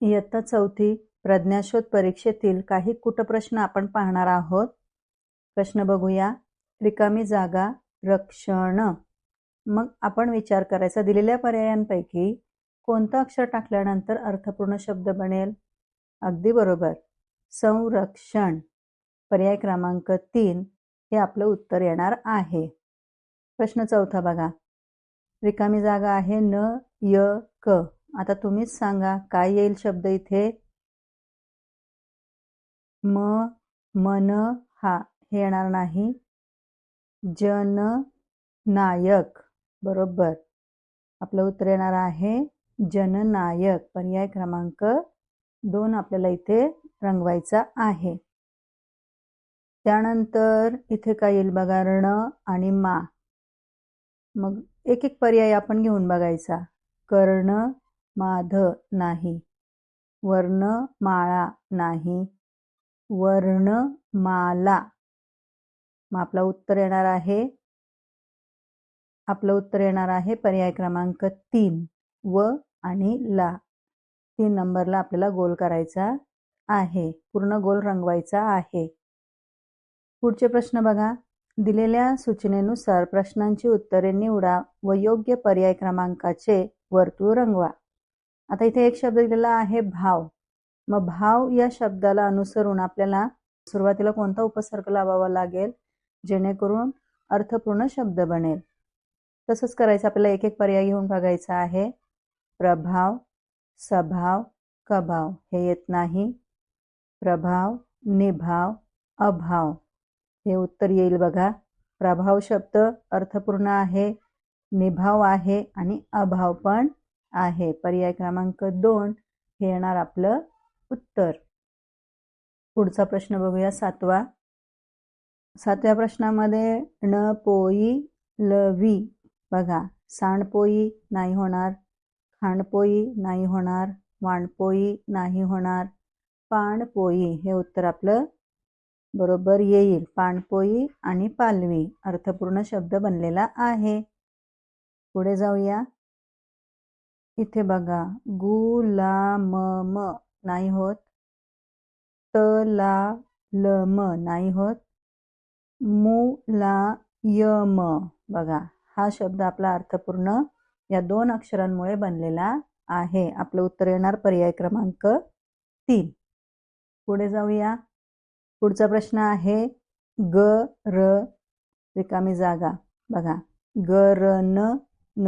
इयत्ता चौथी प्रज्ञाशोध परीक्षेतील काही कुटप्रश्न आपण पाहणार आहोत. प्रश्न बघूया. रिकामी जागा रक्षण. मग आपण विचार करायचा. दिलेल्या पर्यायांपैकी कोणतं अक्षर टाकल्यानंतर अर्थपूर्ण शब्द बनेल? अगदी बरोबर. संरक्षण. पर्याय क्रमांक तीन हे आपलं उत्तर येणार आहे. प्रश्न चौथा बघा. रिकामी जागा आहे न य क. आता तुम्हीच सांगा काय येईल शब्द इथे? म मन हा हे येणार नाही. जन नायक बरोबर. आपलं उत्तर येणार आहे जननायक पर्याय क्रमांक दोन आपल्याला इथे रंगवायचा आहे. त्यानंतर इथे काय येईल बघा रण आणि मा. मग एक एक पर्याय आपण घेऊन बघायचा. कर्ण माध नाही. वर्ण माळा नाही. वर्ण माला मग आपलं उत्तर येणार आहे. आपलं उत्तर येणार आहे पर्याय क्रमांक तीन व आणि ला. तीन नंबरला आपल्याला गोल करायचा आहे. पूर्ण गोल रंगवायचा आहे. पुढचे प्रश्न बघा. दिलेल्या सूचनेनुसार प्रश्नांची उत्तरे निवडा व योग्य पर्याय क्रमांकाचे वर्तुळ रंगवा. आता इथे एक शब्द दिलेला आहे भाव. मग भाव या शब्दाला अनुसरून आपल्याला सुरुवातीला कोणता उपसर्ग लावावा लागेल? जेणेकरून अर्थपूर्ण शब्द बनेल. तसंच करायचं आपल्याला एक एक पर्याय घेऊन बघायचा आहे. प्रभाव सभाव कभाव. हे येत नाही. प्रभाव निभाव अभाव. हे उत्तर येईल बघा. प्रभाव शब्द अर्थपूर्ण आहे निभाव आहे आणि अभाव पण आहे. पर्याय क्रमांक दोन हे येणार आपलं उत्तर. पुढचा प्रश्न बघूया सातवा. सातव्या प्रश्नामध्ये न पोई लवी. बघा सांडपोई नाही होणार खांडपोई नाही होणार वाणपोई नाही होणार पाणपोई हे उत्तर आपलं बरोबर येईल. पाणपोई आणि पालवी अर्थपूर्ण शब्द बनलेला आहे. पुढे जाऊया. इथे बघा गु ला म म नाही होत. त ला ल म नाही होत. मु ला य म बघा हा शब्द आपला अर्थपूर्ण या दोन अक्षरांमुळे बनलेला आहे. आपलं उत्तर येणार पर्याय क्रमांक तीन. पुढे जाऊया. पुढचा प्रश्न आहे ग र रिकामी जागा. बघा ग र न न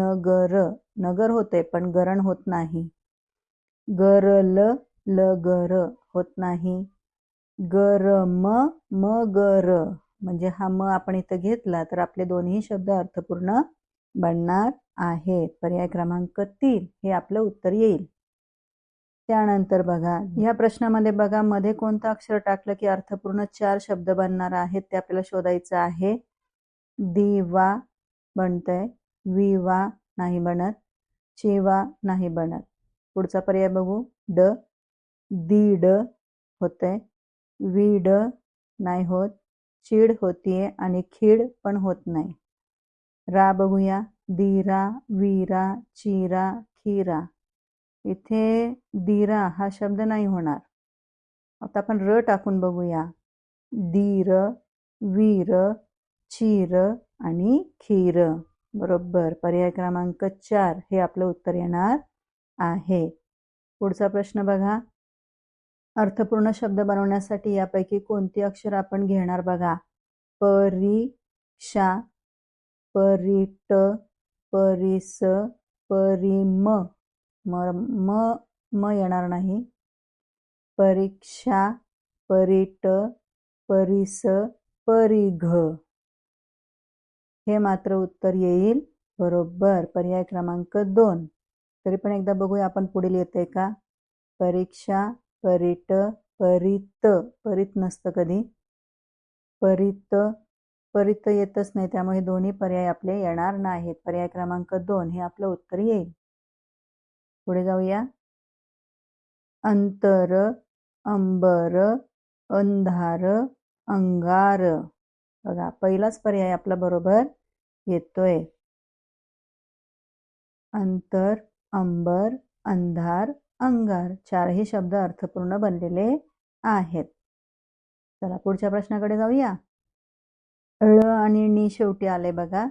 नगर होते पण गरण होत नाही. ग ल ल होत नाही. गरम म म म्हणजे हा म आपण इथं घेतला तर आपले दोन्ही शब्द अर्थपूर्ण बनणार आहेत. पर्याय क्रमांक तीन हे आपलं उत्तर येईल. त्यानंतर बघा या प्रश्नामध्ये बघा मध्ये कोणतं अक्षर टाकलं की अर्थपूर्ण चार शब्द बनणार आहेत ते आपल्याला शोधायचं आहे. दिवा बनतंय. विवा नाही बनत चिवा नाही बनत. पुढचा पर्याय बघू. ड दीड होतंय. विड नाही होत चीड होतीये आणि खीड पण होत नाही. रा बघूया. दिरा विरा चिरा खीरा इथे दिरा हा शब्द नाही होणार. आता आपण र टाकून बघूया. दीर वीर चीर आणि खीर बरोबर. पर्याय क्रमांक चार हे आपलं उत्तर येणार आहे. पुढचा प्रश्न बघा. अर्थपूर्ण शब्द बनवण्यासाठी यापैकी कोणती अक्षर आपण घेणार बघा? परीक्षा परिट परिस परिम. म म म येणार नाही. परीक्षा परिट परिस परिघ. हे मात्र उत्तर येईल. बरोबर. पर्याय क्रमांक दोन. तरी पण एकदा बघूया आपण पुढील येते का? परीक्षा परिट परित. परित नसतं कधी. परित परित येतच नाही त्यामुळे दोन्ही पर्याय आपले येणार नाहीत. पर्याय क्रमांक दोन हे आपलं उत्तर येईल. पुढे जाऊया. अंतर अंबर अंधार अंगार. बघा पहिलाच पर्याय आपला बरोबर येतोय. अंतर अंबर अंधार अंगार चारही शब्द अर्थपूर्ण बनलेले आहेत. चला पुढच्या प्रश्नाकडे जाऊया. ळ आणि नी शेवटी आले बघा.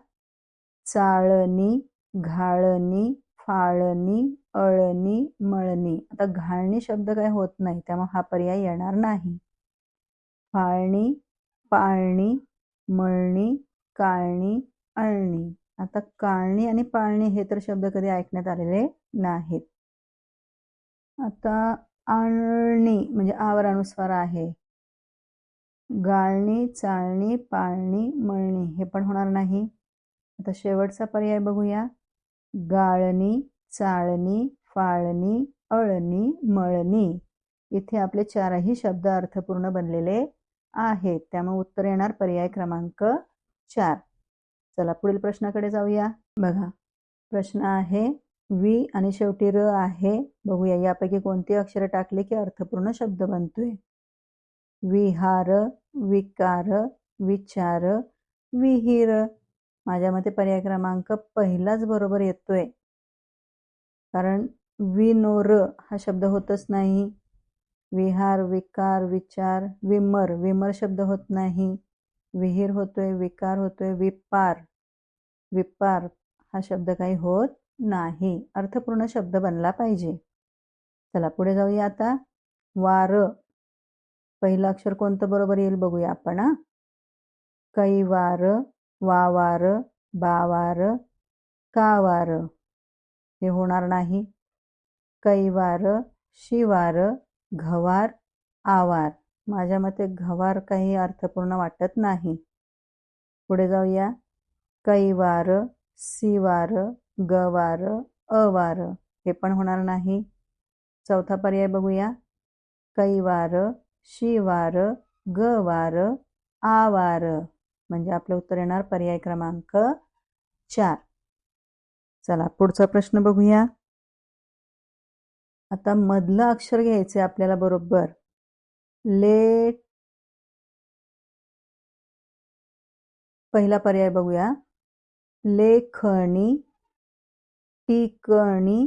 चाळणी घाळणी फाळणी अळणी मळणी. आता घाळणी शब्द काय होत नाही त्यामुळे हा पर्याय येणार नाही. फाळणी पाळणी मळणी काळणी अळणी. आता काळणी आणि पाळणी हे तर शब्द कधी ऐकण्यात आलेले नाहीत. आता आणणी म्हणजे आवर अनुस्वार आहे. गाळणी चाळणी पाळणी मळणी हे पण होणार नाही. आता शेवटचा पर्याय बघूया. गाळणी चाळणी फाळणी अळणी मळणी. इथे आपले चारही शब्द अर्थपूर्ण बनलेले आहेत त्यामुळे उत्तर येणार पर्याय क्रमांक चार. चला पुढील प्रश्नाकडे जाऊया. बघा प्रश्न आहे वी आणि शेवटी र आहे. बघूया यापैकी कोणती अक्षर टाकली की अर्थपूर्ण शब्द बनतोय? विहार विकार विचार विहीर. माझ्या मते पर्याय क्रमांक पहिलाच बरोबर येतोय. कारण विनोर हा शब्द होतच नाही. विहार विकार विचार विमर. विमर शब्द होत नाही. विहीर होतोय विकार होतोय विपार. विपार हा शब्द काही होत नाही. अर्थपूर्ण शब्द बनला पाहिजे. चला पुढे जाऊया आता. वार. पहिलं अक्षर कोणतं बरोबर येईल बघूया आपण कैवार वावार बावार कावार. हे होणार नाही. कैवार शिवार घवार आवार. माझ्या मते घवार काही अर्थपूर्ण वाटत नाही. पुढे जाऊया. कैवार सिवार गवार अवार. हे पण होणार नाही. चौथा पर्याय बघूया. कैवार शिवार गवार आवार. म्हणजे आपलं उत्तर येणार पर्याय क्रमांक चार. चला पुढचा प्रश्न बघूया. आता मधलं अक्षर घ्यायचं आपल्याला बरोबर. ले पहिला पर्याय बघूया. लेखणी टिकणी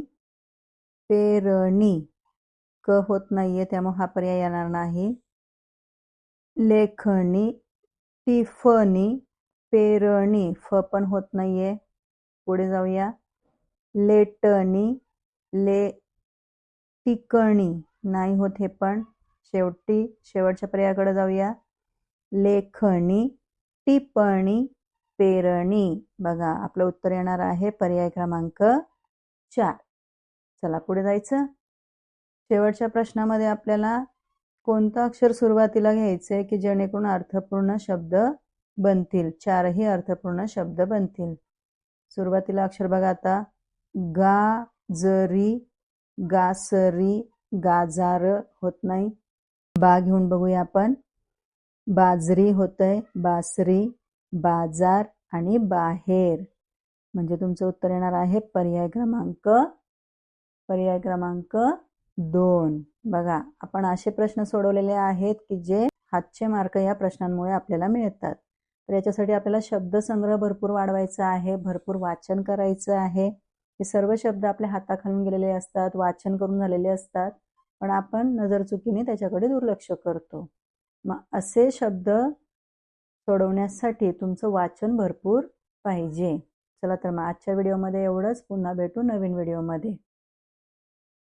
पेरणी. क होत नाहीये त्यामुळे हा पर्याय येणार नाही. लेखणी टिफणी पेरणी. फ पण होत नाहीये. पुढे जाऊया. लेटणी ले टिकणी. नाही होत हे पण. शेवटी शेवटच्या पर्यायाकडे जाऊया. लेखणी टिप्पणी पेरणी. बघा आपलं उत्तर येणार आहे पर्याय क्रमांक चार. चला पुढे जायचं. शेवटच्या प्रश्नामध्ये आपल्याला कोणतं अक्षर सुरुवातीला घ्यायचंय की जेणेकरून अर्थपूर्ण शब्द बनतील? चारही अर्थपूर्ण शब्द बनतील. सुरुवातीला अक्षर बघा आता. गा जरी गासरी गाजार होत नाही. बा घेऊन बघूया आपण. बाजरी होतंय बासरी बाजार आणि बाहेर. म्हणजे तुमचं उत्तर येणार आहे पर्याय क्रमांक पर्याय क्रमांक दोन. बघा आपण असे प्रश्न सोडवलेले आहेत की जे हातचे मार्क या प्रश्नांमुळे आपल्याला मिळतात. तर याच्यासाठी आपल्याला शब्दसंग्रह भरपूर वाढवायचा आहे भरपूर वाचन करायचं आहे. हे सर्व शब्द आपल्या हाताखालून गेलेले असतात वाचन करून झालेले असतात पण आपण नजरचुकीने त्याच्याकडे दुर्लक्ष करतो. मग असे शब्द सोडवण्यासाठी तुमचं वाचन भरपूर पाहिजे. चला तर मग आजच्या व्हिडिओमध्ये एवढंच. पुन्हा भेटू नवीन व्हिडिओमध्ये.